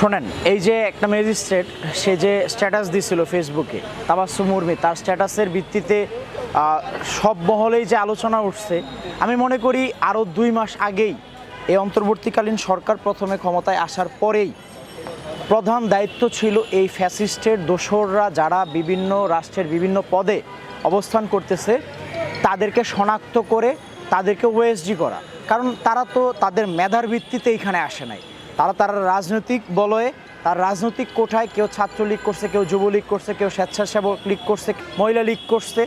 শোনেন, এই যে একটা ম্যাজিস্ট্রেট সে যে স্ট্যাটাস দিছিল ফেসবুকে তাবাসসুম মুরমি তার স্ট্যাটাসের ভিত্তিতে সব মহলেই যে আলোচনা উঠছে, আমি মনে করি আরও দুই মাস আগেই এই অন্তর্বর্তীকালীন সরকার প্রথমে ক্ষমতায় আসার পরেই প্রধান দায়িত্ব ছিল এই ফ্যাসিস্টের দোসররা যারা বিভিন্ন রাষ্ট্রের বিভিন্ন পদে অবস্থান করতেছে, তাদেরকে শনাক্ত করে তাদেরকে ওএসজি করা। কারণ তারা তো তাদের মেধার ভিত্তিতে এখানে আসে নাই। তারা তারা রাজনৈতিক বলয়ে, তার রাজনৈতিক কোঠায় কেউ ছাত্রলীগ করছে, কেউ যুবলীগ করছে, কেউ স্বেচ্ছাসেবক লীগ করছে, মহিলা লীগ করছে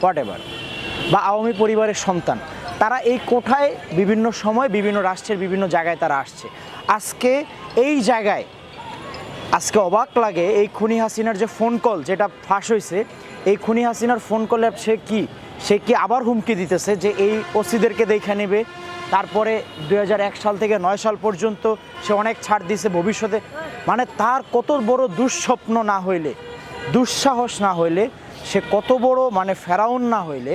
হোয়াট এভার বা আওয়ামী পরিবারের সন্তান। তারা এই কোঠায় বিভিন্ন সময় বিভিন্ন রাষ্ট্রের বিভিন্ন জায়গায় তারা আসছে। আজকে এই জায়গায়, আজকে অবাক লাগে, এই খুনি হাসিনার যে ফোন কল যেটা ফাঁস হয়েছে এই খুনি হাসিনার ফোন কলে সে কি সে কি আবার হুমকি দিতেছে যে এই ওসিদেরকে দেখে নেবে? তারপরে দু হাজার এক সাল থেকে নয় সাল পর্যন্ত সে অনেক ছাড় দিয়েছে ভবিষ্যতে। মানে তার কত বড় দুঃস্বপ্ন না হইলে, দুঃসাহস না হইলে, সে কত বড় মানে ফেরাউন না হইলে,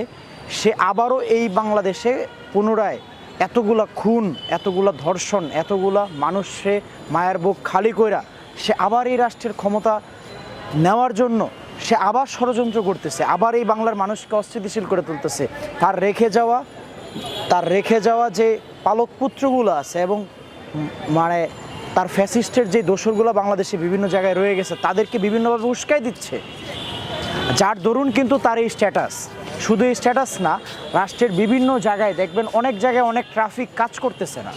সে আবারও এই বাংলাদেশে পুনরায় এতগুলা খুন, এতগুলা ধর্ষণ, এতগুলা মানুষ সে মায়ের বুক খালি কইরা সে আবার এই রাষ্ট্রের ক্ষমতা নেওয়ার জন্য সে আবার ষড়যন্ত্র করতেছে, আবার এই বাংলার মানুষকে অস্থিতিশীল করে তুলতেছে। তার রেখে যাওয়া তার রেখে যাওয়া যে পালক পুত্রগুলো আছে এবং মানে তার ফ্যাসিস্টের যে দোসরগুলো বাংলাদেশে বিভিন্ন জায়গায় রয়ে গেছে, তাদেরকে বিভিন্নভাবে উস্কাই দিচ্ছে। যার দরুন কিন্তু তার এই স্ট্যাটাস শুধু এই স্ট্যাটাস না, রাষ্ট্রের বিভিন্ন জায়গায় দেখবেন অনেক জায়গায় অনেক ট্রাফিক কাজ করতেছে না।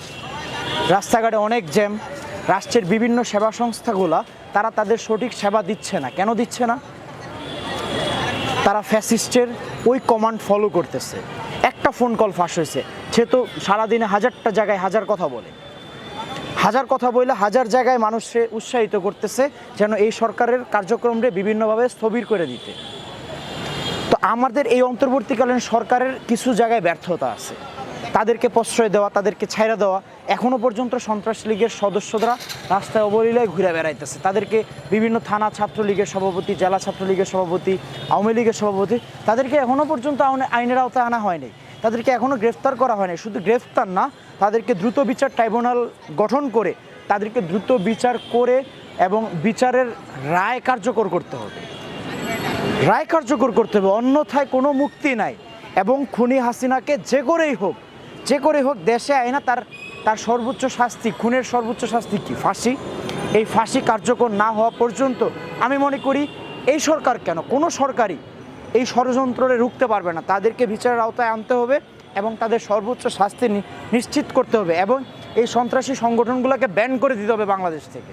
রাস্তাঘাটে অনেক জ্যাম। রাষ্ট্রের বিভিন্ন সেবা সংস্থাগুলা, তারা তাদের সঠিক সেবা দিচ্ছে না। কেন দিচ্ছে না? তারা ফ্যাসিস্টের ওই কমান্ড ফলো করতেছে। ফোন কল ফাঁস হয়েছে। সে তো সারাদিনে হাজারটা জায়গায় হাজার কথা বলে। হাজার কথা বলে হাজার জায়গায় মানুষকে উৎসাহিত করতেছে যেন এই সরকারের কার্যক্রমকে বিভিন্নভাবে স্থবির করে দিতে। তো আমাদের এই অন্তর্বর্তীকালীন সরকারের কিছু জায়গায় ব্যর্থতা আছে। তাদেরকে প্রশ্রয় দেওয়া, তাদেরকে ছাইরা দেওয়া এখনও পর্যন্ত সন্ত্রাস লীগের সদস্যরা রাস্তায় অবলীলায় ঘুরে বেড়াইতেছে। তাদেরকে বিভিন্ন থানা ছাত্রলীগের সভাপতি, জেলা ছাত্রলীগের সভাপতি, আওয়ামী লীগের সভাপতি, তাদেরকে এখনও পর্যন্ত আইনে- আইনের আওতায় আনা হয়নি তাদেরকে এখনও গ্রেফতার করা হয়নি। শুধু গ্রেফতার না, তাদেরকে দ্রুত বিচার ট্রাইব্যুনাল গঠন করে, তাদেরকে দ্রুত বিচার করে এবং বিচারের রায় কার্যকর করতে হবে। রায় কার্যকর করতে হবে, অন্যথায় কোনো মুক্তি নাই। এবং খুনি হাসিনাকে যে করেই হোক, যে করে হোক দেশে আয় না তার তার সর্বোচ্চ শাস্তি, খুনের সর্বোচ্চ শাস্তি কি? ফাঁসি? এই ফাঁসি কার্যকর না হওয়া পর্যন্ত আমি মনে করি, এই সরকার কেন? কোনো সরকারই এই ষড়যন্ত্রে রুখতে পারবে না। তাদেরকে বিচারের আওতায় আনতে হবে এবং তাদের সর্বোচ্চ শাস্তি নিশ্চিত করতে হবে এবং এই সন্ত্রাসী সংগঠনগুলোকে ব্যান করে দিতে হবে বাংলাদেশ থেকে।